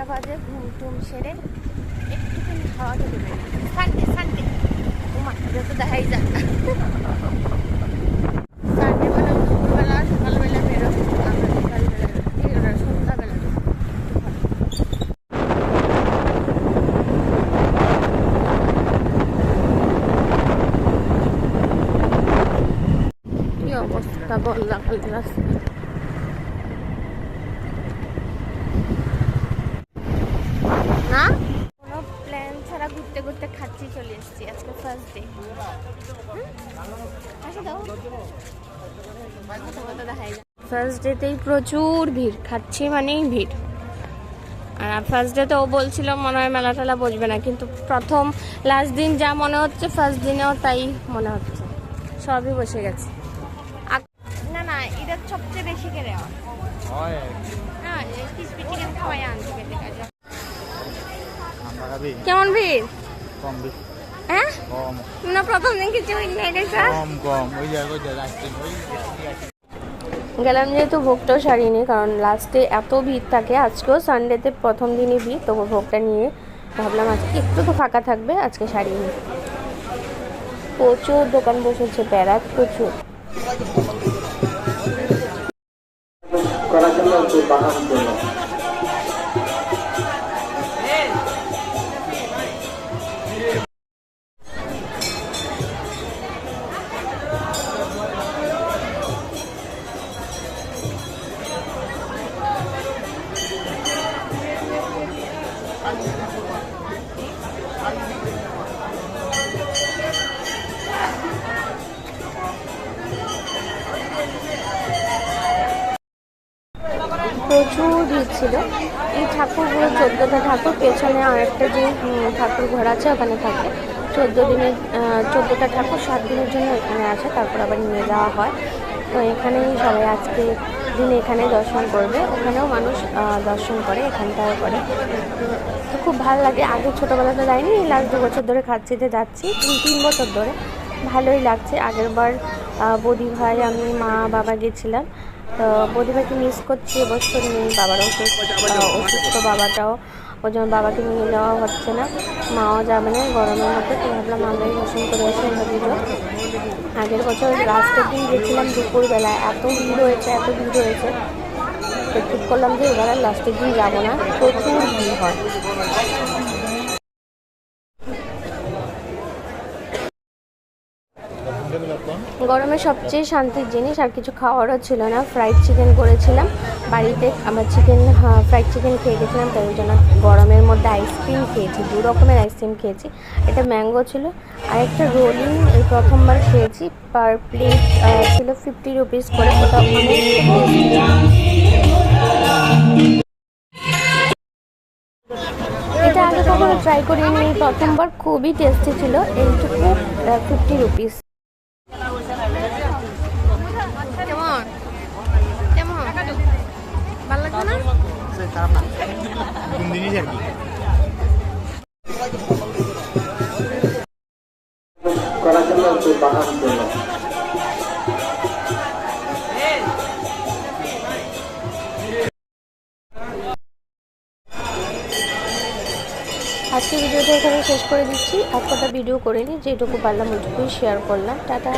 একটা বাজে ঘুম টুম সেরে একটুখানি খাওয়া খেতে পারি সানডে সানডে উমা যত দেখাই যাক সানডে মানে দুপুরবেলা সকালবেলা বেরো আমরা সকালবেলা এই ওরা সন্ধ্যাবেলা বেরো। কি অবস্থা বললাম ঘুরতে ঘুরতে খাচ্ছি চলে এসেছি। আজকে ফার্স্ট ডে ফার্স্ট ডেতেই প্রচুর ভিড়। খাচ্ছি মানেই ভিড়। আর ফার্স্ট ডে তো ও বলছিল মনে হয় মেলা টেলা বসবে না কিন্তু প্রথম লাস্ট দিন যা মনে হচ্ছে ফার্স্ট দিনেও তাই মনে হচ্ছে। সবই বসে গেছে। না না এটা সবচেয়ে বেশি করে হয়। হ্যাঁ চিকেন খাওয়াই আনছি। কেমন ভিড়? কম বেশি হ্যাঁ? কম। না প্রথম দিন কিছু নেই দেখছা কম কম। ওই জায়গায় ওই আইসক্রিম ওই গেলাম যেহেতু ভোগটাও সারিনি কারণ লাস্টে এত ভিড় থাকে আজকেও সানডেতে প্রথম দিনই ভিড় তবু ভোগটা নিয়ে ভাবলাম আজকে একটু তো ফাঁকা থাকবে আজকে সারিয়ে নিই প্রচুর দোকান বসেছে প্যারাক প্রচুর। ছিল। এই ঠাকুরগুলো চোদ্দোটা ঠাকুর, পেছনে আরেকটা যে ঠাকুর ঘর আছে ওখানে থাকে। চোদ্দ দিনের চোদ্দোটা ঠাকুর সাত দিনের জন্য এখানে আসে তারপর আবার নিয়ে যাওয়া হয়। তো এখানেই সবাই আজকে দিনে এখানে দর্শন করবে। ওখানেও মানুষ দর্শন করে, এখানটাও করে। তো খুব ভালো লাগে। আগে ছোটোবেলাতে যাইনি লাস্ট দু বছর ধরে খাচ্ছিতে যাচ্ছি, তিন বছর ধরে। ভালোই লাগছে। আগের বার ভাই, আমি, মা, বাবা গেছিলাম। তো বৌদি ভাইকে মিস করছি অবশ্য নেই বাবার অসুস্থ বাবাটাও। ওই জন্য বাবাকে নিয়ে যাওয়া হচ্ছে না, মাও যাবে না, গরমের মধ্যে, তো ভাবলাম আমরাই দর্শন করে আসি আমরা আগের বছর লাস্টের দিন গেছিলাম দুপুরবেলায়, এত ভিড় হয়েছে, এত ভিড় হয়েছে। তো ঠিক করলাম যে এবার লাস্টের দিন যাব না, প্রচুর ভিড় হয়। গরমে সবচেয়ে শান্তির জিনিস আর কিছু খাওয়ারও ছিল না। ফ্রাইড চিকেন করেছিলাম। বাড়িতে আমার চিকেন ফ্রাইড চিকেন খেয়ে গেছিলাম, তাই ওই জন্য গরমের মধ্যে আইসক্রিম খেয়েছি, দু রকমের আইসক্রিম খেয়েছি। এটা ম্যাঙ্গো ছিল, আর একটা রোলিং এই প্রথমবার খেয়েছি। পার প্লেট ছিল ফিফটি রুপিস করে। ওটা। এটা আগে কখনো ট্রাই করিনি, প্রথমবার খুবই টেস্টি ছিল। এইটুকু ফিফটি রুপিস একটু আজকে ভিডিওটা এখানে শেষ করে দিচ্ছি। এক কটা ভিডিও করে নিই যেটুকু পারলাম ওইটুকুই শেয়ার করলাম। টাটা।